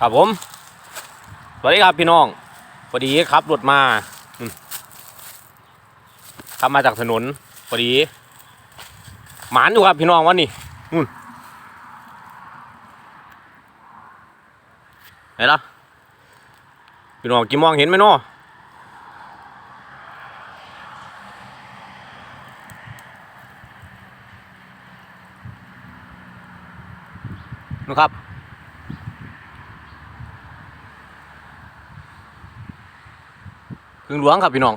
ครับผม สวัสดีครับพี่น้องพอดีขับรถมาขับมาจากถนนพอดี หมานอยู่ครับพี่น้องวันนี้นู่นไหนล่ะพี่น้องกี่มองเห็นไหมเนาะนู่ครับ พึ่งหลวงครับพี่น้อง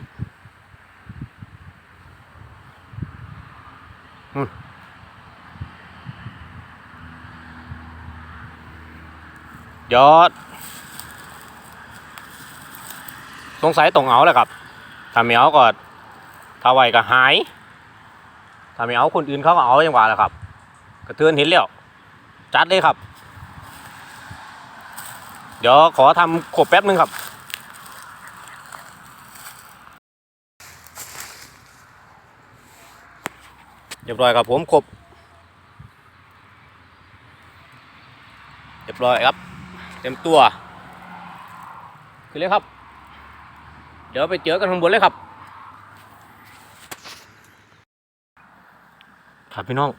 ยอด สงสัยต้องเอาแหละครับ ถ้าไม่เอาก็ถ้าไหวก็หาย ถ้าไม่เอาคนอื่นเขาก็เอาอย่างว่าแหละครับ กระเทือนเห็นแล้ว จัดเลยครับ เดี๋ยวขอทำขบแป๊บนึงครับ เรียบร้อยครับผมครบเรียบร้อยครับ เต็มตัวขึ้นเลยครับ เดี๋ยวไปเจอกันข้างบนเลยครับ ครับพี่น้อง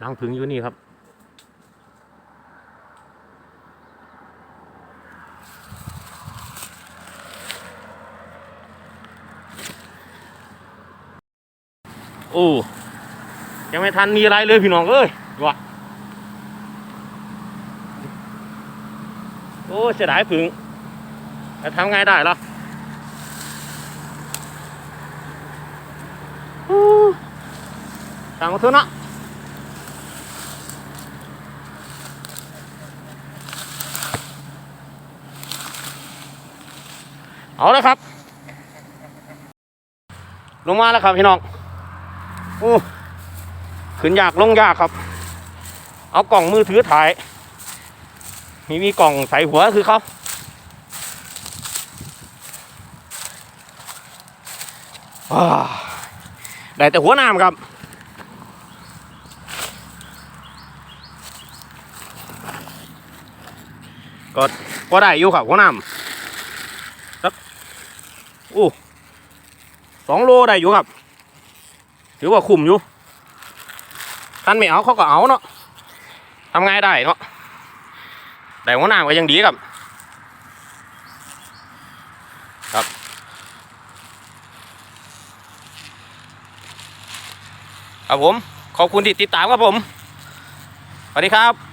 นั่งพึ่งอยู่นี่ครับ โอ้ยังไม่ทันมีอะไรเลยพี่น้องเอ้ยดูว่ะโอ้เสียดายผึ่งจะทำไงได้ล่ะอู้ทางมาเถอะนะเอาเลยครับ ลงมาแล้วครับพี่น้อง โอ้ขึ้นยากลงยากครับ เอากล่องมือถือถ่าย มีมีกล่องใส่หัวคือเขาว้าได้แต่หัวน้ำครับก็ก็ได้อยู่ครับหัวน้ำสักโอ้สองโลได้อยู่ครับ ถือว่าคุ้มอยู่ท่านไม่เอาเขาก็เอาเนาะทำไงได้เนาะแต่หัวหน้าก็ยังดีครับ ครับ ครับผม ขอบคุณที่ติดตามครับผม สวัสดีครับ